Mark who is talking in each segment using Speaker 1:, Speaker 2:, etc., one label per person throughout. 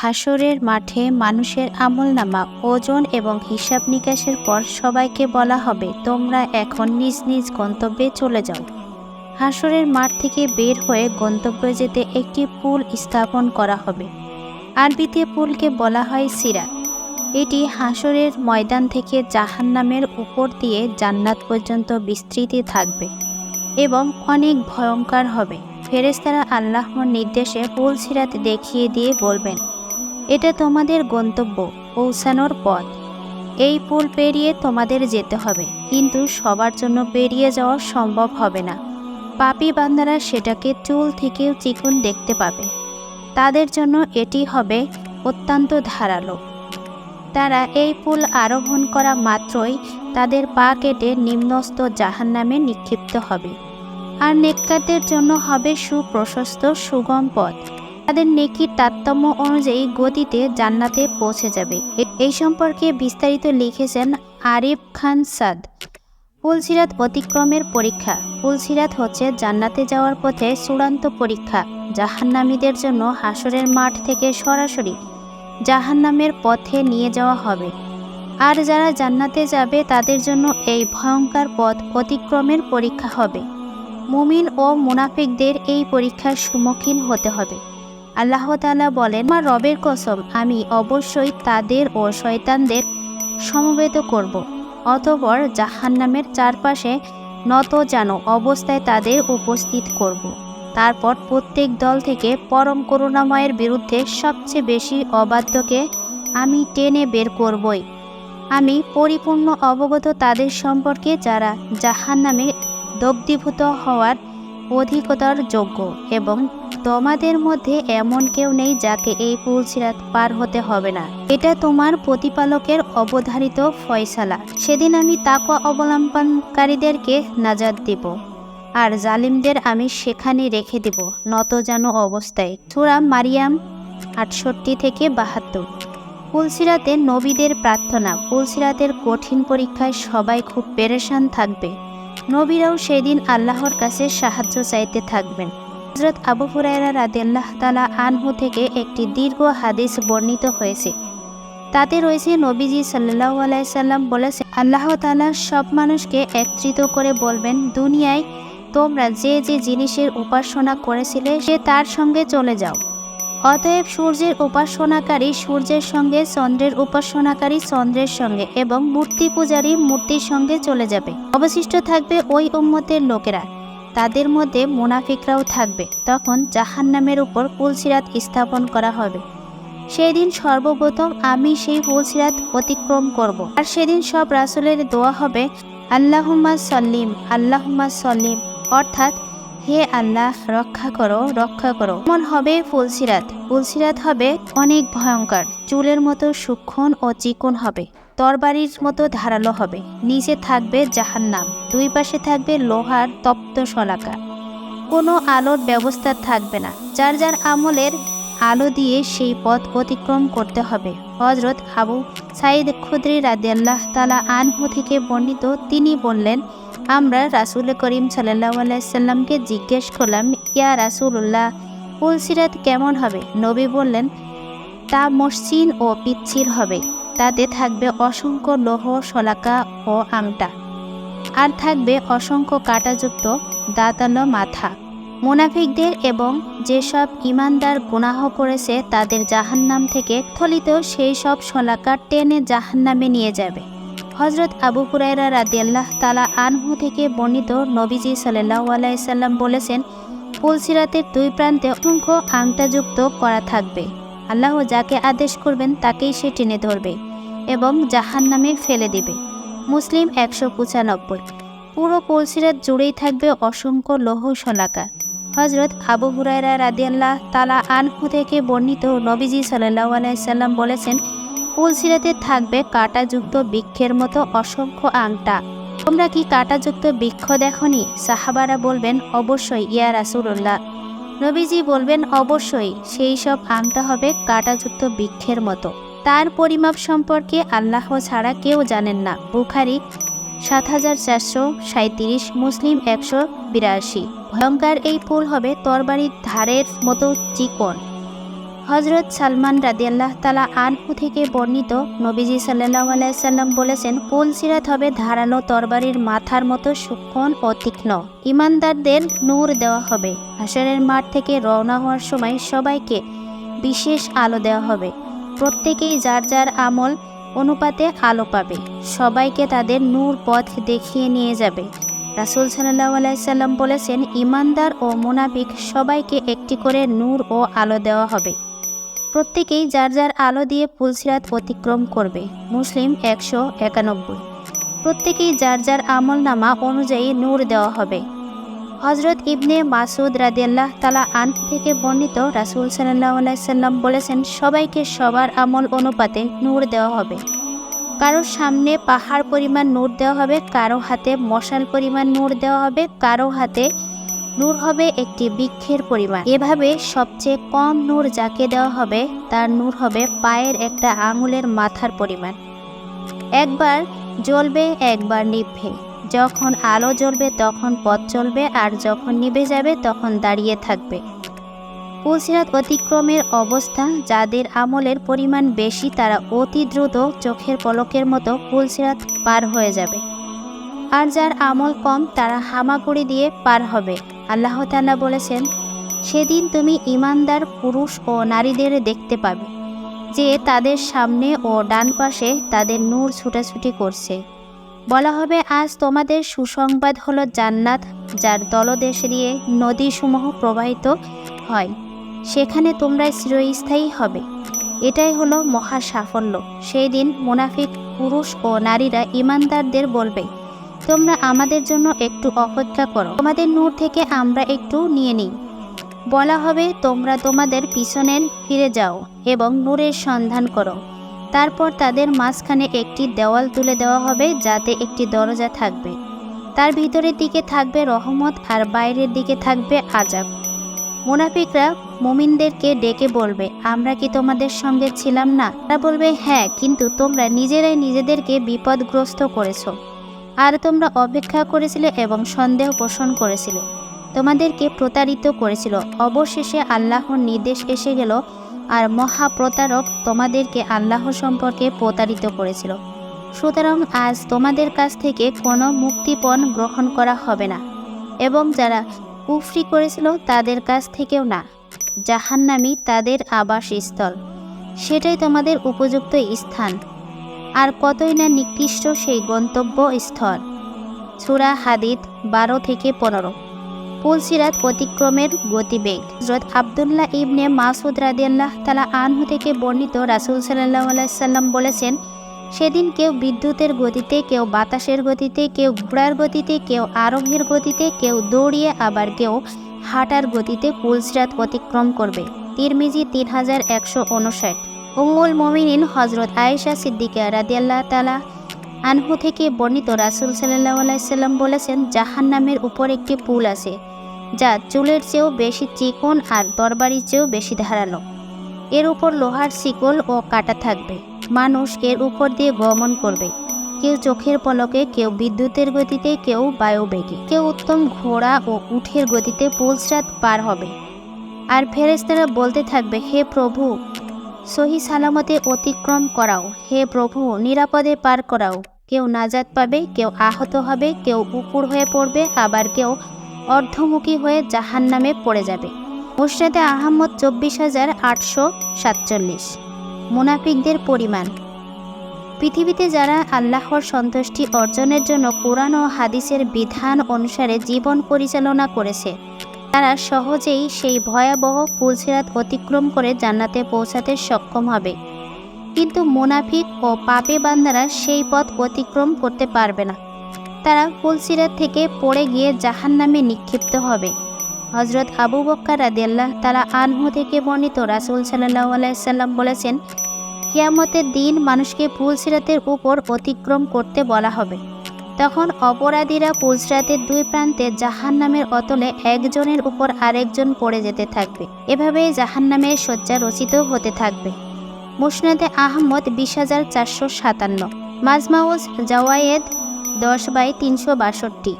Speaker 1: হাসরের মাঠে মানুষের আমলনামা, ওজন এবং হিসাব নিকাশের পর সবাইকে বলা হবে, তোমরা এখন নিজ নিজ গন্তব্যে চলে যাও। হাসরের মাঠ থেকে বের হয়ে গন্তব্যে যেতে একটি পুল স্থাপন করা হবে। আরবিতে পুলকে বলা হয় সিরাত। এটি হাসরের ময়দান থেকে জাহান্নামের উপর দিয়ে জান্নাত পর্যন্ত বিস্তৃতি থাকবে এবং অনেক ভয়ঙ্কর হবে। ফেরেস্তারা আল্লাহর নির্দেশে পুল সিরাত দেখিয়ে দিয়ে বলবেন, এটা তোমাদের গন্তব্য, পৌঁছানোর পথ। এই পুল পেরিয়ে তোমাদের যেতে হবে, কিন্তু সবার জন্য পেরিয়ে যাওয়া সম্ভব হবে না। পাপি বান্দারা সেটাকে চুল থেকেও চিকুন দেখতে পাবে। তাদের জন্য এটি হবে অত্যন্ত ধারালো। তারা এই পুল আরোহণ করা মাত্রই তাদের পা কেটে নিম্নস্থ জাহান্নামে নিক্ষিপ্ত হবে। আর নেককারদের জন্য হবে সুপ্রশস্ত, সুগম পথ। তাদের নেকির তারতম্য অনুযায়ী গতিতে জান্নাতে পৌঁছে যাবে। এই সম্পর্কে বিস্তারিত লিখেছেন আরিফ খান সাদ। পুলসিরাত অতিক্রমের পরীক্ষা। পুলসিরাত হচ্ছে জান্নাতে যাওয়ার পথে চূড়ান্ত পরীক্ষা। জাহান্নামীদের জন্য হাসরের মাঠ থেকে সরাসরি জাহান্নামের পথে নিয়ে যাওয়া হবে। আর যারা জান্নাতে যাবে, তাদের জন্য এই ভয়ঙ্কর পথ অতিক্রমের পরীক্ষা হবে। মুমিন ও মুনাফিকদের এই পরীক্ষার সম্মুখীন হতে হবে। আল্লাহ তাআলা বলেন, আমার রবের কসম, আমি অবশ্যই তাদের ও শয়তানদের সমবেত করব। অতপর জাহান্নামের চারপাশে নত যেন অবস্থায় তাদের উপস্থিত করব। তারপর প্রত্যেক দল থেকে পরম করুণাময়ের বিরুদ্ধে সবচেয়ে বেশি অবাধ্যকে আমি টেনে বের করবই। আমি পরিপূর্ণ অবগত তাদের সম্পর্কে যারা জাহান্নামে দগ্ধীভূত হওয়ার অধিকতর যোগ্য এবং তোমাদের মধ্যে এমন কেউ নেই যাকে এই পুলসিরাত পার হতে হবে না। এটা তোমার প্রতিপালকের অবধারিত ফয়সালা। সেদিন আমি তাকওয়া অবলম্বনকারীদেরকে নাজাদ দিব আর জালিমদের আমি সেখানে রেখে দেব, নতজানু অবস্থায়। সুরা মারিয়াম আটষট্টি থেকে বাহাত্তর। পুলসিরাতে নবীদের প্রার্থনা পুলসিরাতের কঠিন পরীক্ষায় সবাই খুব পেরেশান থাকবে। নবীরাও সেদিন আল্লাহর কাছে সাহায্য চাইতে থাকবেন। হজরত আবু হুরায়রা রাদিয়াল্লাহ তালা আনহু থেকে একটি দীর্ঘ হাদিস বর্ণিত হয়েছে। তাতে রয়েছে, নবীজি সাল্লাহ আলাইসাল্লাম বলেছে আল্লাহ তালা সব মানুষকে একত্রিত করে বলবেন, দুনিয়ায় তোমরা যে যে জিনিসের উপাসনা করেছিলে সে তার সঙ্গে চলে যাও। অতএব সূর্যের উপাসনাকারী সূর্যের সঙ্গে, চন্দ্রের উপাসনাকারী চন্দ্রের সঙ্গে এবং মূর্তি পূজারী মূর্তির সঙ্গে চলে যাবে। অবশিষ্ট থাকবে ওই উম্মতের লোকেরা। তাদের মধ্যে মুনাফিকরাও থাকবে। তখন জাহান্নামের উপর পুলসিরাত স্থাপন করা হবে। সেদিন সর্বপ্রথম আমি সেই পুলসিরাত অতিক্রম করব। আর সেদিন সব রাসুলের দোয়া হবে, আল্লাহুম্মা সল্লিম আল্লাহুম্মা সল্লিম। অর্থাৎ হে আল্লাহ, রক্ষা করো রক্ষা করো। এমন হবে ফুলসিরাত। ফুলসিরাত হবে অনেক ভয়ঙ্কর। চুলের মতো সূক্ষ্ম ও চিকন হবে। তরবারির মতো ধারালো হবে। নিচে থাকবে জাহান্নাম। দুই পাশে থাকবে লোহার তপ্ত শলাকা। কোনো আলোর ব্যবস্থা থাকবে না। যার যার আমলের আলো দিয়ে সেই পথ অতিক্রম করতে হবে। হজরত আবু সাইদ খুদ্রি রাদিয়াল্লাহ তালা আনহু থেকে বর্ণিত তিনি বললেন আমরা রাসুল করিম সাল্লাহ আলাইসাল্লামকে জিজ্ঞেস করলাম, ইয়া রাসুল্লাহ পুলসিরাত কেমন হবে? নবী বললেন, তা মসৃণ ও পিচ্ছিল হবে। তাতে থাকবে অসংখ্য লোহ, শলাকা ও আংটা। আর থাকবে অসংখ্য কাঁটাযুক্ত দাঁতালো মাথা। মুনাফিকদের এবং যেসব ইমানদার গুনাহ করেছে তাদের জাহান্নাম থেকে থলিত সেই সব শলাকা টেনে জাহান্নামে নিয়ে যাবে। হজরত আবু হুরাইরা রাদিয়াল্লাহ তালা আনহু থেকে বর্ণিত নবীজি সাল্লাহ আলাইসাল্লাম বলেছেন পুলসিরাতের দুই প্রান্তে অসংখ্য আংটাযুক্ত করা থাকবে। আল্লাহ যাকে আদেশ করবেন, তাকেই সে টেনে ধরবে এবং জাহান নামে ফেলে দিবে। মুসলিম একশো পঁচানব্বই। পুরো পুলসিরাত জুড়েই থাকবে অসংখ্য লৌহ শলাকা। হজরত আবু হুরাইরা রাদিয়াল্লাহ তালা আনহু থেকে বর্ণিত নবীজি সাল্লাহ আলাইসাল্লাম বলেছেন পুলসিরাতে থাকবে কাঁটাযুক্ত বৃক্ষের মতো অসংখ্য আংটা। তোমরা কি কাঁটাযুক্ত বৃক্ষ দেখনি? সাহাবারা বলবেন, অবশ্যই, ইয়া রাসুল্লাহ নবীজি বলবেন, অবশ্যই, সেই সব আংটা হবে কাঁটাযুক্ত বৃক্ষের মতো। তার পরিমাপ সম্পর্কে আল্লাহ ছাড়া কেউ জানেন না। বুখারি, সাত হাজার চারশো সাঁত্রিশ মুসলিম একশো বিরাশি। ভয়ঙ্কর এই ফুল হবে তরবারির ধারের মতো চিকন। হজরত সালমান রাদিয়াল্লাহ তালা আনহু থেকে বর্ণিত নবীজি সাল্লাহ আলাইসাল্লাম বলেছেন পুলসিরাত হবে ধারালো তরবারির মাথার মতো সূক্ষ্ম ও তীক্ষ্ণ? ইমানদারদের নূর দেওয়া হবে। হাসারের মাঠ থেকে রওনা হওয়ার সময় সবাইকে বিশেষ আলো দেওয়া হবে। প্রত্যেকেই যার যার আমল অনুপাতে আলো পাবে। সবাইকে তাদের নূর পথ দেখিয়ে নিয়ে যাবে। রাসুল সাল্লাহ আলাইসাল্লাম বলেছেন ইমানদার ও মুনাফিক সবাইকে একটি করে নূর ও আলো দেওয়া হবে। প্রত্যেকেই যার যার আলো দিয়ে পুলসিরাত অতিক্রম করবে। মুসলিম একশো একানব্বই। প্রত্যেকেই যার যার আমল নামা অনুযায়ী নূর দেওয়া হবে। হজরত ইবনে মাসুদ রাদিয়াল্লাহ তালা আন থেকে বর্ণিত রাসুল সাল্লাহ আলাইসাল্লাম বলেছেন, সবাইকে সবার আমল অনুপাতে নূর দেওয়া হবে। কারও সামনে পাহাড় পরিমাণ নূর দেওয়া হবে, কারও হাতে মশাল পরিমাণ নূর দেওয়া হবে, কারও হাতে নূর হবে একটি বৃক্ষের পরিমাণ। এভাবে সবচেয়ে কম নূর যাকে দেওয়া হবে, তার নূর হবে পায়ের একটা আঙুলের মাথার পরিমাণ। একবার জ্বলবে, একবার নিভবে। যখন আলো জ্বলবে, তখন পথ চলবে, আর যখন নিভে যাবে, তখন দাঁড়িয়ে থাকবে। পুলসিরাত অতিক্রমের অবস্থা, যাদের আমলের পরিমাণ বেশি, তারা অতি দ্রুত চোখের পলকের মতো পুলসিরাত পার হয়ে যাবে। আর যার আমল কম, তারা হামাগুড়ি দিয়ে পার হবে। আল্লাহ তাআলা বলেছেন, সেদিন তুমি ইমানদার পুরুষ ও নারীদের দেখতে পাবে, যে তাদের সামনে ও ডান পাশে তাদের নূর ছুটাছুটি করছে। বলা হবে, আজ তোমাদের সুসংবাদ হলো জান্নাত, যার তলদেশ দিয়ে নদীসমূহ প্রবাহিত হয়। সেখানে তোমরা চিরস্থায়ী হবে। এটাই হলো মহা সাফল্য। সেই দিন মুনাফিক, পুরুষ ও নারীরা ইমানদারদের বলবে, তোমরা আমাদের জন্য একটু অপেক্ষা করো। তোমাদের নূর থেকে আমরা একটু নিয়ে নিই। বলা হবে, তোমরা তোমাদের পিছনে ফিরে যাও এবং নূরের সন্ধান করো। তারপর তাদের মাঝখানে একটি দেওয়াল তুলে দেওয়া হবে, যাতে একটি দরজা থাকবে। তার ভিতরের দিকে থাকবে রহমত আর বাইরের দিকে থাকবে আজাব মুনাফিকরা মুমিনদেরকে ডেকে বলবে, আমরা কি তোমাদের সঙ্গে ছিলাম না? তারা বলবে হ্যাঁ কিন্তু তোমরা নিজেরাই নিজেদেরকে বিপদগ্রস্ত করেছ। আর তোমরা অপেক্ষা করেছিলে এবং সন্দেহ পোষণ করেছিলে। তোমাদেরকে প্রতারিত করেছিল। অবশেষে আল্লাহর নির্দেশ এসে গেল, আর মহাপ্রতারক তোমাদেরকে আল্লাহ সম্পর্কে প্রতারিত করেছিল। সুতরাং আজ তোমাদের কাছ থেকে কোনো মুক্তিপণ গ্রহণ করা হবে না। এবং যারা কুফরি করেছিল, তাদের কাছ থেকেও না। জাহান্নামি তাদের আবাসস্থল। সেটাই তোমাদের উপযুক্ত স্থান। আর কতই না নিকৃষ্ট সেই গন্তব্য স্থল সুরা হাদিদ বারো থেকে পনেরো। পুলসিরাত অতিক্রমের গতিবেগ। হজরত আবদুল্লাহ ইবনে মাসুদ রাদিয়াল্লাহ তালা আনহু থেকে বর্ণিত রাসুল সাল্লাহ আলাইসাল্লাম বলেছেন, সেদিন কেউ বিদ্যুতের গতিতে, কেউ বাতাসের গতিতে, কেউ ঘোড়ার গতিতে, কেউ আরোহীর গতিতে, কেউ দৌড়িয়ে আবার কেউ হাঁটার গতিতে পুলসিরাত অতিক্রম করবে। তিরমিজি তিন হাজার একশো উনষাট। উম্মুল মমিনিন হজরত আয়েশা সিদ্দিকা রাদিয়াল্লাহ তালা আনহু থেকে বর্ণিত রাসুল সাল্লাহ আলাইসাল্লাম বলেছেন জাহান নামের উপর একটি পুল আছে, যা চুলের চেয়েও বেশি চিকন আর দরবারির চেয়েও বেশি ধারালো। এর উপর লোহার শিকল ও কাটা থাকবে। মানুষ এর উপর দিয়ে গমন করবে। কেউ চোখের পলকে, কেউ বিদ্যুতের গতিতে, কেউ বায়ুবেগে। কেউ উত্তম ঘোড়া ও উঠের গতিতে পুলসরাত পার হবে। আর ফেরেস্তারা বলতে থাকবে, হে প্রভু, সহি সালামতে অতিক্রম করাও। হে প্রভু, নিরাপদে পার করাও। কেউ নাজাত পাবে, কেউ আহত হবে, কেউ উপুর হয়ে পড়বে, আবার কেউ অর্ধমুখী হয়ে জাহান নামে পড়ে যাবে। মুর্শেদে আহমদ চব্বিশ হাজার আটশো সাতচল্লিশ। মুনাফিকদের পরিমাণ। পৃথিবীতে যারা আল্লাহর সন্তুষ্টি অর্জনের জন্য কোরআন ও হাদিসের বিধান অনুসারে জীবন পরিচালনা করেছে, তারা সহজেই সেই ভয়াবহ পুলসিরাত অতিক্রম করে জান্নাতে পৌঁছাতে সক্ষম হবে। কিন্তু মুনাফিক ও পাপে বান্দারা সেই পথ অতিক্রম করতে পারবে না। তারা পুলসিরাত থেকে পড়ে গিয়ে জাহান নামে নিক্ষিপ্ত হবে। হজরত আবু বক্কার রাদিয়াল্লাহ তালা আনহু থেকে বর্ণিত রাসুল সাল্লাহ আলাইসাল্লাম বলেছেন কিয়ামতের দিন মানুষকে পুলসিরাতের উপর অতিক্রম করতে বলা হবে। তখন অপরাধীরা পুলসরাতের দুই প্রান্তে জাহান নামের অতলে একজনের উপর আরেকজন পড়ে যেতে থাকবে। এভাবে জাহান নামের শয্যা রচিত হতে থাকবে। মুসনাদে আহমদ বিশ হাজার চারশো সাতান্ন, মাজমাউজ জওয়ায়েদ দশ বাই তিনশো বাষট্টি।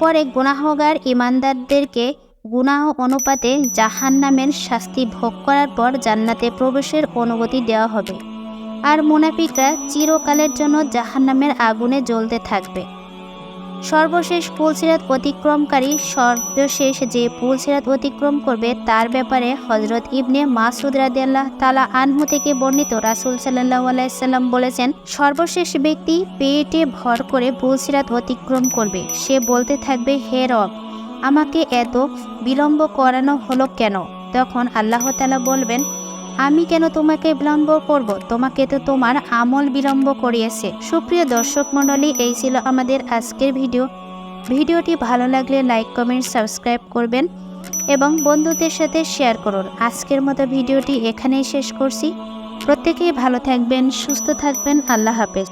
Speaker 1: পরে গুনাহগার ইমানদারদেরকে গুনাহ অনুপাতে জাহান্নামের শাস্তি ভোগ করার পর জান্নাতে প্রবেশের অনুমতি দেওয়া হবে। আর মুনাফিকরা চিরকালের জন্য জাহান্নামের আগুনে জ্বলতে থাকবে। সর্বশেষ পুলসিরাত অতিক্রমকারী, সর্বশেষ যে পুলসিরাত অতিক্রম করবে তার ব্যাপারে হজরত ইবনে মাসুদ রাদিয়াল্লাহ তালা আনহু থেকে বর্ণিত রাসুল সাল্লাহ আলাইসাল্লাম বলেছেন, সর্বশেষ ব্যক্তি পেটে ভর করে পুলসিরাত অতিক্রম করবে। সে বলতে থাকবে, হে রব আমাকে এত বিলম্ব করানো হলো কেন? তখন আল্লাহ তালা বলবেন, আমি কেন তোমাকে বিলম্ব করব? তোমাকে তো তোমার আমল বিলম্ব করিয়েছে। সুপ্রিয় দর্শক মণ্ডলী, এই ছিল আমাদের আজকের ভিডিও। ভিডিওটি ভালো লাগলে লাইক, কমেন্ট, সাবস্ক্রাইব করবেন এবং বন্ধুদের সাথে শেয়ার করুন। আজকের মতো ভিডিওটি এখানেই শেষ করছি। প্রত্যেকেই ভালো থাকবেন, সুস্থ থাকবেন। আল্লাহ হাফেজ।